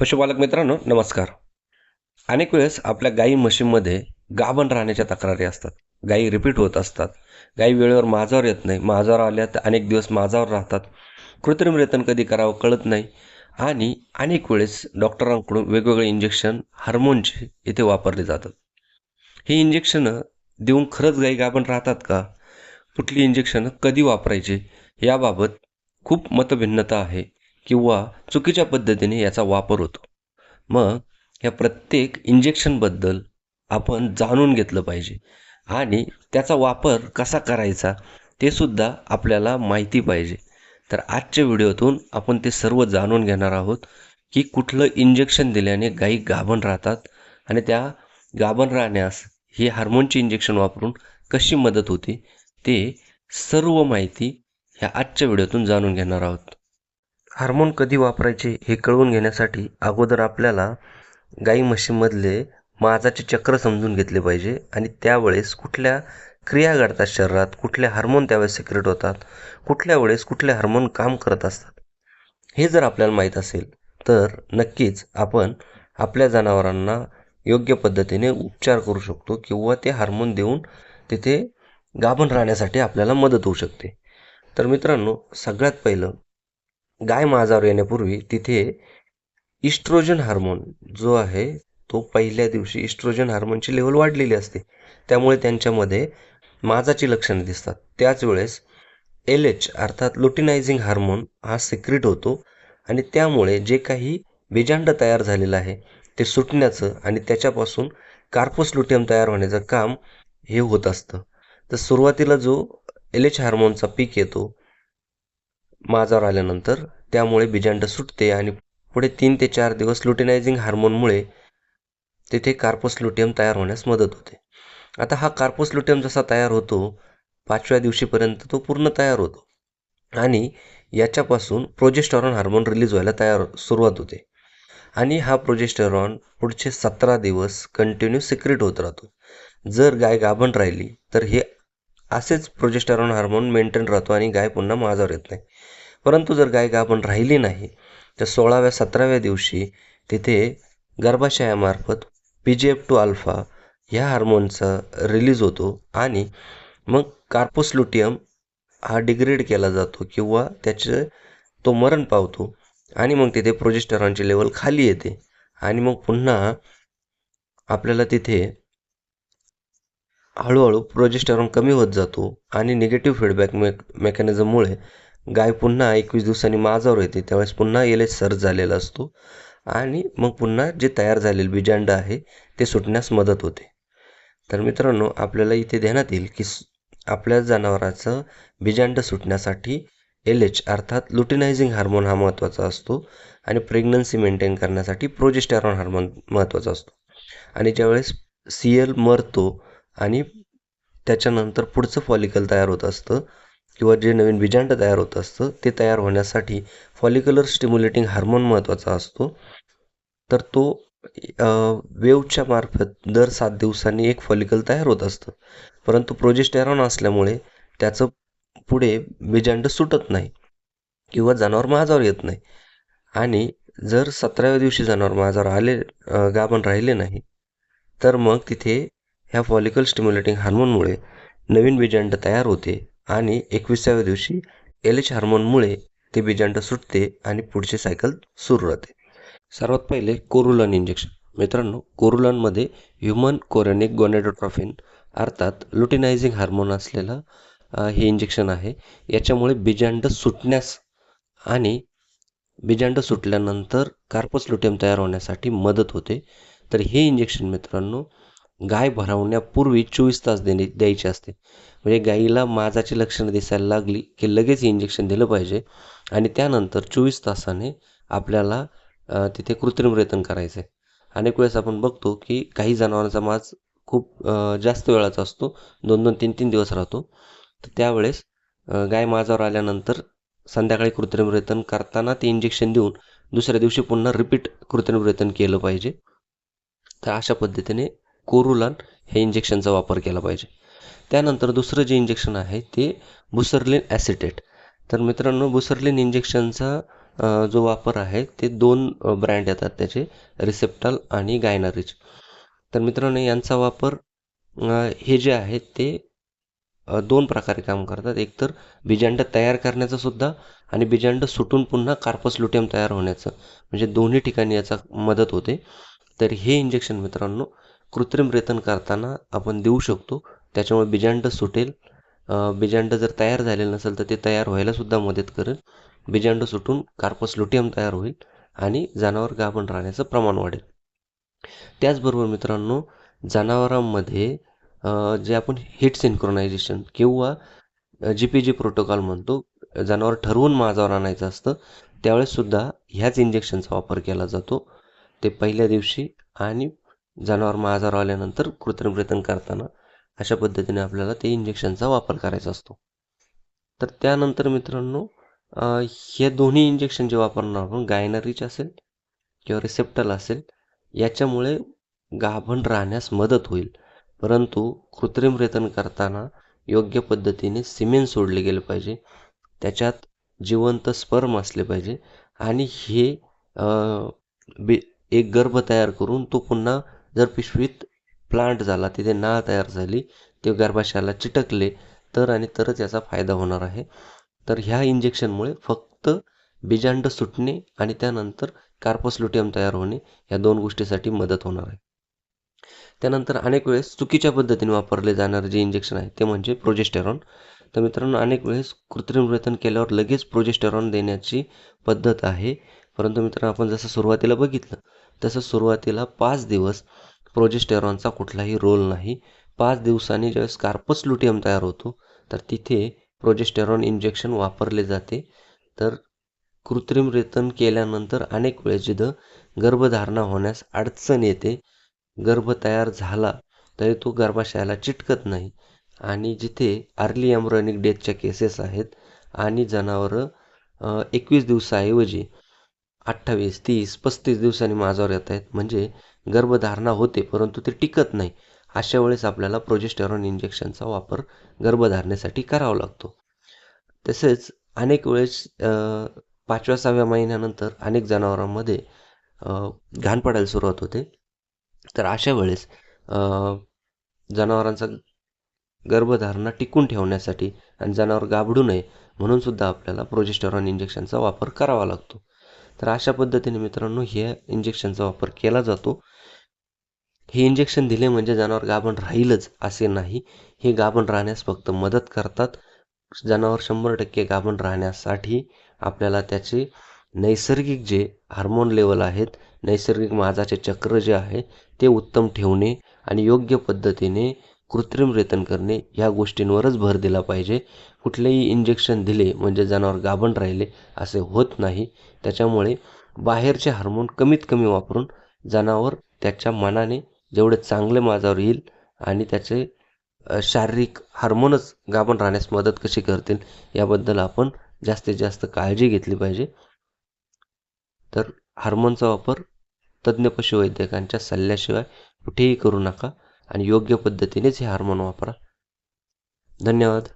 पशुपालक मित्रांनो नमस्कार. अनेक वेळेस आपल्या गाई म्हशींमध्ये गाभण राहण्याच्या तक्रारी असतात. गाई रिपीट होत असतात. गाई वेळेवर माझावर येत नाही. माझावर आल्या तर अनेक दिवस माझावर राहतात. कृत्रिम रेतन कधी करावं कळत नाही. आणि अनेक वेळेस डॉक्टरांकडून वेगवेगळे इंजेक्शन हार्मोनचे इथे वापरले जातात. ही इंजेक्शनं देऊन खरंच गाई गाभण राहतात का? कुठली इंजेक्शनं कधी वापरायची? याबाबत खूप मतभिन्नता आहे. किंवा चुकीच्या पद्धतीने याचा वापर होतो. मग या प्रत्येक इंजेक्शनबद्दल आपण जाणून घेतलं पाहिजे. आणि त्याचा वापर कसा करायचा ते सुद्धा आपल्याला माहिती पाहिजे. तर आजच्या व्हिडिओतून आपण ते सर्व जाणून घेणार आहोत की कुठलं इंजेक्शन दिल्याने गायी गाभण राहतात आणि त्या गाभण राहण्यास ही हार्मोनची इंजेक्शन वापरून कशी मदत होते ते सर्व माहिती ह्या आजच्या व्हिडिओतून जाणून घेणार आहोत. हार्मोन कधी वापरायचे हे कळवून घेण्यासाठी अगोदर आपल्याला गाई म्हशीमधले माझाचे चक्र समजून घेतले पाहिजे आणि त्यावेळेस कुठल्या क्रिया घडतात शरीरात कुठले हार्मोन त्यावेळेस सिक्रेट होतात कुठल्या वेळेस कुठले हार्मोन काम करत असतात हे जर आपल्याला माहीत असेल तर नक्कीच आपण आपल्या जनावरांना योग्य पद्धतीने उपचार करू शकतो किंवा ते हार्मोन देऊन तिथे गाभण राहण्यासाठी आपल्याला मदत होऊ शकते. तर मित्रांनो सगळ्यात पहिलं गाय माझावर येण्यापूर्वी तिथे इस्ट्रोजन हार्मोन जो आहे तो पहिल्या दिवशी इस्ट्रोजन हार्मोनची लेवल वाढलेली असते. त्यामुळे त्यांच्यामध्ये माझाची लक्षणं दिसतात. त्याच वेळेस एल एच अर्थात लुटिनायझिंग हार्मोन हा सिक्रेट होतो आणि त्यामुळे जे काही बिजांड तयार झालेलं आहे ते सुटण्याचं आणि त्याच्यापासून कार्पोस लुटियम तयार होण्याचं काम हे होत असतं. तर सुरुवातीला जो एल एच हार्मोनचा पीक येतो माजावर आल्यानंतर त्यामुळे बिजांड सुटते आणि पुढे तीन ते चार दिवस लुटिनायझिंग हार्मोनमुळे तिथे कार्पोस लुटियम तयार होण्यास मदत होते. आता हा कार्पोस लुटियम जसा तयार होतो पाचव्या दिवशीपर्यंत तो पूर्ण तयार होतो आणि याच्यापासून प्रोजेस्टॉरॉन हार्मोन रिलीज व्हायला तयार सुरुवात होते आणि हा प्रोजेस्टरॉन पुढचे सतरा दिवस कंटिन्यू सिक्रेट होत राहतो. जर गाय गाभण राहिली तर हे असेच प्रोजेस्टरॉन हार्मोन मेंटेन राहतो आणि गाय पुन्हा माझावर येत नाही. परंतु जर गाय गाभण राहिली नाही तर सोळाव्या सतराव्या दिवशी तिथे गर्भाशयामार्फत P G F two alpha ह्या हार्मोनचा रिलीज होतो आणि मग कार्पोस्लुटियम हा डिग्रेड केला जातो किंवा त्याचे तो मरण पावतो आणि मग तिथे प्रोजेस्टरॉनची लेवल खाली येते आणि मग पुन्हा आपल्याला तिथे हळूहळू प्रोजेस्टरॉन कमी होत जातो आणि निगेटिव्ह फीडबॅक मे मेकॅनिझममुळे गाय पुन्हा एकवीस दिवसांनी माझावर येते. त्यावेळेस पुन्हा एल एच सर्च झालेला असतो आणि मग पुन्हा जे तयार झालेलं बिजांड आहे ते सुटण्यास मदत होते. तर मित्रांनो आपल्याला इथे ध्यानात येईल की आपल्या जनावराचं बिजांड सुटण्यासाठी एल एच अर्थात लुटिनायझिंग हार्मोन हा महत्त्वाचा असतो आणि प्रेग्नन्सी मेंटेन करण्यासाठी प्रोजेस्टॅरॉन हार्मोन महत्त्वाचा असतो. आणि ज्यावेळेस सी एल मरतो आणि त्याच्यानंतर पुढचं फॉलिकल तयार होत असतं किंवा जे नवीन बिजांड तयार होत असतं ते तयार होण्यासाठी फॉलिक्युलर स्टिम्युलेटिंग हार्मोन महत्त्वाचा असतो. तर तो वेवच्या मार्फत दर सात दिवसांनी एक फॉलिकल तयार होत असतं. परंतु प्रोजेस्टेरॉन असल्यामुळे त्याचं पुढे बिजांड सुटत नाही किंवा जनावर महाजावर येत नाही. आणि जर सतराव्या दिवशी जनावर महाजावर आले गाभण राहिले नाही तर मग तिथे ह्या फॉलिकल स्टिम्युलेटिंग हार्मोनमुळे नवीन बीजांड तयार होते आणि एकविसाव्या दिवशी एल एच हार्मोनमुळे ते बीजांड सुटते आणि पुढचे सायकल सुरू राहते. सर्वात पहिले कोरुलन इंजेक्शन मित्रांनो कोरुलनमध्ये ह्युमन कोरेनिक गोनेडोट्रॉफिन अर्थात लुटिनायझिंग हार्मोन असलेलं हे इंजेक्शन आहे. याच्यामुळे बीजांड सुटण्यास आणि बीजांड सुटल्यानंतर कार्पस लुटेम तयार होण्यासाठी मदत होते. तर हे इंजेक्शन मित्रांनो गाय भरवण्यापूर्वी चोवीस तास देणे द्यायची असते. म्हणजे गाईला माजाची लक्षणं दिसायला लागली की लगेच इंजेक्शन दिलं पाहिजे आणि त्यानंतर चोवीस तासाने आपल्याला तिथे कृत्रिम रेतन करायचं आहे अनेक वेळेस आपण बघतो की काही जनावरांचा माज खूप जास्त वेळाचा असतो. दोन दोन तीन तीन दिवस राहतो. तर त्यावेळेस गाय माजावर आल्यानंतर संध्याकाळी कृत्रिम रेतन करताना ते इंजेक्शन देऊन दुसऱ्या दिवशी पुन्हा रिपीट कृत्रिम रेतन केलं पाहिजे. तर अशा पद्धतीने कोरुलान हे इंजेक्शनचा वापर केला पाहिजे. त्यानंतर दुसरं जे इंजेक्शन आहे ते बुसरलिन ॲसिटेट तर मित्रांनो बुसरलिन इंजेक्शनचा जो वापर आहे ते दोन ब्रँड येतात त्याचे रिसेप्टल आणि गायनरीज तर मित्रांनो यांचा वापर हे जे आहे ते दोन प्रकारे काम करतात. एकतर बिजांड तयार करण्याचं सुद्धा आणि बिजांड सुटून पुन्हा कार्पस लुटेम तयार होण्याचं. म्हणजे दोन्ही ठिकाणी याचा मदत होते. तर हे इंजेक्शन मित्रांनो कृत्रिम रेतन करताना आपण देऊ शकतो. त्याच्यामुळे बिजांड सुटेल. अ, बिजांड जर तयार झालेलं नसेल तर ते तयार व्हायला सुद्धा मदत करेल. बिजांड सुटून कार्पस लुटियम तयार होईल आणि जनावर गाभण राहण्याचं प्रमाण वाढेल. त्याचबरोबर मित्रांनो जनावरांमध्ये जे आपण हिट सिंक्रोनायझेशन किंवा जी पी जी प्रोटोकॉल म्हणतो जनावर ठरवून माझावर आणायचं असतं त्यावेळेससुद्धा ह्याच इंजेक्शनचा वापर केला जातो. ते पहिल्या दिवशी आणि जनावर माझावर आल्यानंतर कृत्रिम करताना अशा पद्धतीने आपल्याला ते इंजेक्शनचा वापर करायचा असतो. तर त्यानंतर मित्रांनो हे दोन्ही इंजेक्शन जे वापरणार आपण गायनरीच असेल किंवा रिसेप्टल असेल याच्यामुळे गाभण राहण्यास मदत होईल. परंतु कृत्रिम रेतन करताना योग्य पद्धतीने सिमेंट सोडले गेले पाहिजे त्याच्यात जिवंत स्पर्म असले पाहिजे आणि हे बे एक गर्भ तयार करून तो पुन्हा जर पिशवीत प्लांट झाला तिथे नाळ तयार झाली ते गर्भाशयाला चिटकले तर आणि तरच याचा फायदा होणार आहे. तर ह्या इंजेक्शनमुळे फक्त बीजांड सुटणे आणि त्यानंतर कार्पोसलुटियम तयार होणे या दोन गोष्टीसाठी मदत होणार आहे. त्यानंतर अनेक वेळेस चुकीच्या पद्धतीने वापरले जाणारे जे इंजेक्शन आहे ते म्हणजे प्रोजेस्टेरॉन तर मित्रांनो अनेक वेळेस कृत्रिम रेतन केल्यावर लगेच प्रोजेस्टेरॉन देण्याची पद्धत आहे. परंतु मित्रांनो आपण जसं सुरुवातीला बघितलं तसं सुरुवातीला पाच दिवस प्रोजेस्टेरॉनचा कुठलाही रोल नाही. पाच दिवसांनी ज्यावेळेस कार्पस लुटियम तयार होतो तर तिथे प्रोजेस्टेरॉन इंजेक्शन वापरले जाते. तर कृत्रिम रेतन केल्यानंतर अनेक वेळेस जिथं गर्भधारणा होण्यास अडचण येते गर्भ तयार झाला तरी तो गर्भाशयाला चिटकत नाही. आणि जिथे अर्ली एम्ब्रॉनिक डेथच्या केसेस आहेत आणि जनावरं एकवीस दिवसाऐवजी अठ्ठावीस तीस पस्तीस दिवसांनी माझ्यावर येत आहेत. म्हणजे गर्भधारणा होते परंतु ते टिकत नाही. अशा वेळेस आपल्याला प्रोजेस्टेरॉन इंजेक्शनचा वापर गर्भधारणेसाठी करावा लागतो. तसेच अनेक वेळेस पाचव्या सहाव्या महिन्यानंतर अनेक जनावरांमध्ये घाण पडायला सुरुवात होते. तर अशा वेळेस जनावरांचा गर्भधारणा टिकून ठेवण्यासाठी आणि जनावर गाबडू नये म्हणून सुद्धा आपल्याला प्रोजेस्टेरॉन इंजेक्शनचा वापर करावा लागतो. तर अशा पद्धतीने मित्रांनो हे इंजेक्शनचा वापर केला जातो. हे इंजेक्शन दिले म्हणजे जनावर गाभण राहीलच असे नाही. हे गाभण राहण्यास फक्त मदत करतात. जनावर शंभर टक्के गाभण राहण्यासाठी आपल्याला त्याचे नैसर्गिक जे हार्मोन लेवल आहेत नैसर्गिक माझाचे चक्र जे आहे ते उत्तम ठेवणे आणि योग्य पद्धतीने कृत्रिम रेतन करणे ह्या गोष्टींवरच भर दिला पाहिजे. कुठलेही इंजेक्शन दिले म्हणजे जनावर गाभण राहिले असे होत नाही. त्याच्यामुळे बाहेरचे हार्मोन कमीत कमी वापरून जनावर त्याच्या मनाने जेवढे चांगले माझावर येईल आणि त्याचे शारीरिक हार्मोनच गाभण राहण्यास मदत कशी करतील याबद्दल आपण जास्तीत जास्त काळजी घेतली पाहिजे. तर हार्मोनचा वापर तज्ज्ञ पशुवैद्यकांच्या सल्ल्याशिवाय कुठेही करू नका. आणि योग्य पद्धतीनेच हे हार्मोन वापरा. धन्यवाद.